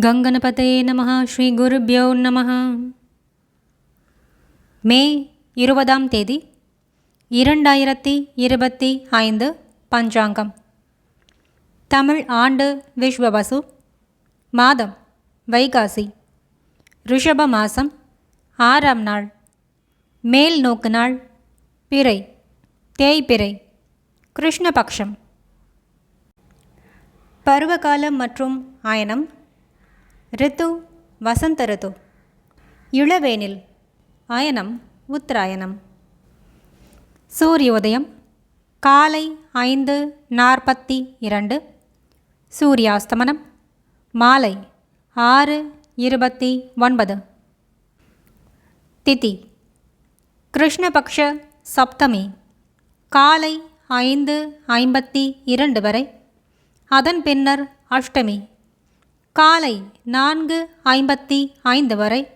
கங்கனபதே நம ஸ்ரீ குருபியோ நம மே இருபதாம் தேதி இரண்டாயிரத்தி இருபத்தி ஐந்து பஞ்சாங்கம். தமிழ் ஆண்டு விஸ்வபசு மாதம் வைகாசி ரிஷப மாசம் ஆறாம் நாள் மேல் நோக்கு நாள் பிறை தேய்பிறை கிருஷ்ணபக்ஷம். பருவகாலம் மற்றும் ஆயனம் ரித்து வசந்த ரித்து. இளவேனில் அயனம் உத்தராயணம் சூரியோதயம் காலை ஐந்து நாற்பத்தி இரண்டு. சூரியாஸ்தமனம் மாலை ஆறு இருபத்தி ஒன்பது. திதி கிருஷ்ணபக்ஷ சப்தமி காலை ஐந்து ஐம்பத்தி இரண்டு வரை. அதன் பின்னர் அஷ்டமி. காலை நான்கு ஐம்பத்தி ஐந்து வரை.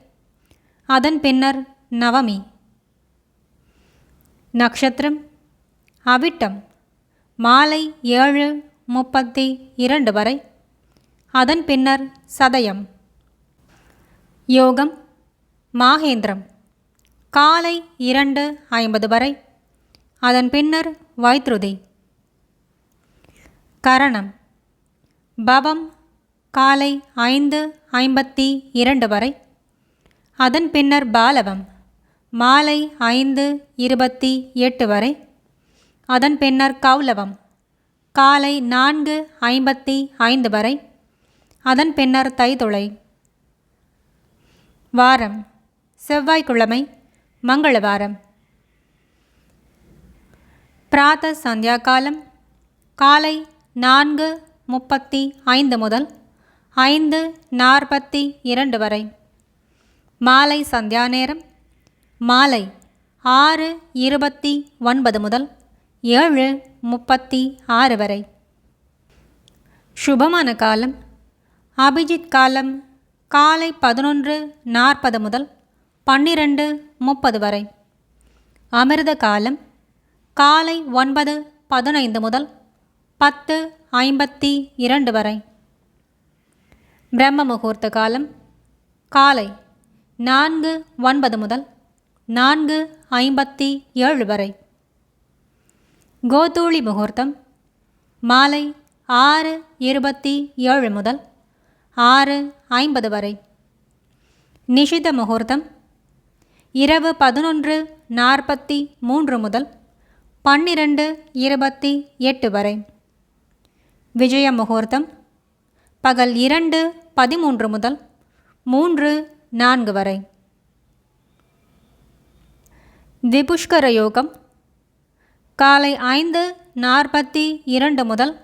அதன் பின்னர் நவமி. நக்ஷத்திரம். அவிட்டம். மாலை ஏழு முப்பத்தி இரண்டு வரை. அதன் பின்னர் சதயம். யோகம். மாகேந்திரம். காலை இரண்டு ஐம்பது வரை. அதன் பின்னர் வைத்ருதி. கரணம். பவம் காலை ஐந்து ஐம்பத்தி இரண்டு வரை. அதன் பின்னர் பாலவம் மாலை ஐந்து இருபத்தி எட்டு வரை. அதன் பின்னர் கௌலவம் காலை நான்கு ஐம்பத்தி ஐந்து வரை. அதன் பின்னர் தைதுளை. வாரம் செவ்வாய்க்கிழமை மங்களவாரம். பிராத சந்தியா காலம் காலை நான்கு முப்பத்தி ஐந்து முதல். ஐந்து நாற்பத்தி இரண்டு வரை. மாலை சந்தியா நேரம். மாலை ஆறு இருபத்தி ஒன்பது முதல் ஏழு முப்பத்தி ஆறு வரை. சுபமான காலம். அபிஜித் காலம் காலை பதினொன்று நாற்பது முதல் பன்னிரண்டு முப்பது வரை. அமிர்த காலம் காலை ஒன்பது பதினைந்து முதல் பத்து ஐம்பத்தி இரண்டு வரை. பிரம்ம முகூர்த்த காலம் காலை நான்கு ஒன்பது முதல் நான்கு ஐம்பத்தி ஏழு வரை. கோதூளி முகூர்த்தம் மாலை ஆறு இருபத்தி ஏழு முதல் ஆறு ஐம்பது வரை. நிஷித முகூர்த்தம் இரவு பதினொன்று நாற்பத்தி மூன்று முதல் பன்னிரண்டு இருபத்தி எட்டு வரை. விஜய முகூர்த்தம் பகல் இரண்டு பதிமூன்று முதல் மூன்று நான்கு வரை. திபுஷ்கர யோகம் காலை ஐந்து நாற்பத்தி இரண்டு முதல்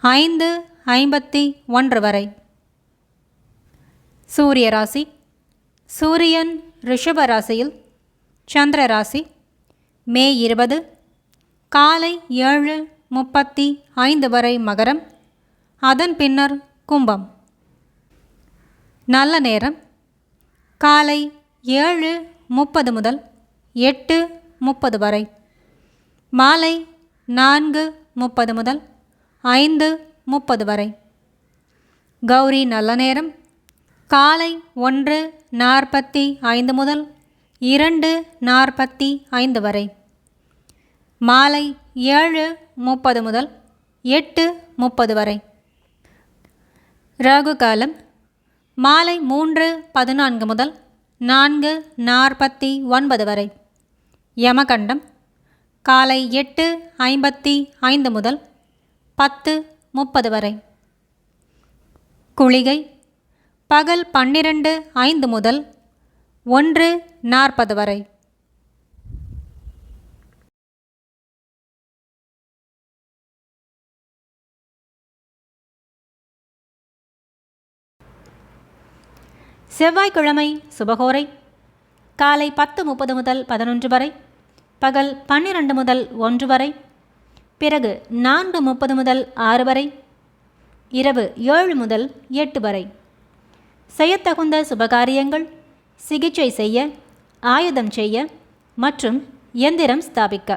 ஐந்து ஐம்பத்தி ஒன்று வரை. சூரிய ராசி சூரியன் ரிஷப ராசியில் சந்திர ராசி மே இருபது காலை ஏழு முப்பத்தி ஐந்து வரை மகரம் அதன் பின்னர் கும்பம். நல்ல நேரம். காலை ஏழு முப்பது முதல் எட்டு முப்பது வரை. மாலை நான்கு முப்பது முதல் ஐந்து முப்பது வரை. கௌரி நல்ல நேரம். காலை ஒன்று நாற்பத்தி ஐந்து முதல் இரண்டு நாற்பத்தி ஐந்து வரை. மாலை ஏழு முப்பது முதல் எட்டு முப்பது வரை. ராகு காலம் மாலை மூன்று பதினான்கு முதல் நான்கு நாற்பத்தி ஒன்பது வரை. யமகண்டம் காலை எட்டு ஐம்பத்தி ஐந்து முதல் பத்து முப்பது வரை. குளிகை பகல் பன்னிரண்டு ஐந்து முதல் ஒன்று நாற்பது வரை. செவ்வாய்க்கிழமை சுபகோரை. காலை பத்து முப்பது முதல் பதினொன்று வரை. பகல் பன்னிரண்டு முதல் ஒன்று வரை. பிறகு நான்கு முப்பது முதல் ஆறு வரை. இரவு ஏழு முதல் எட்டு வரை. செய்யத்தகுந்த சுபகாரியங்கள் சிகிச்சை செய்ய ஆயுதம் செய்ய மற்றும் எந்திரம் ஸ்தாபிக்க.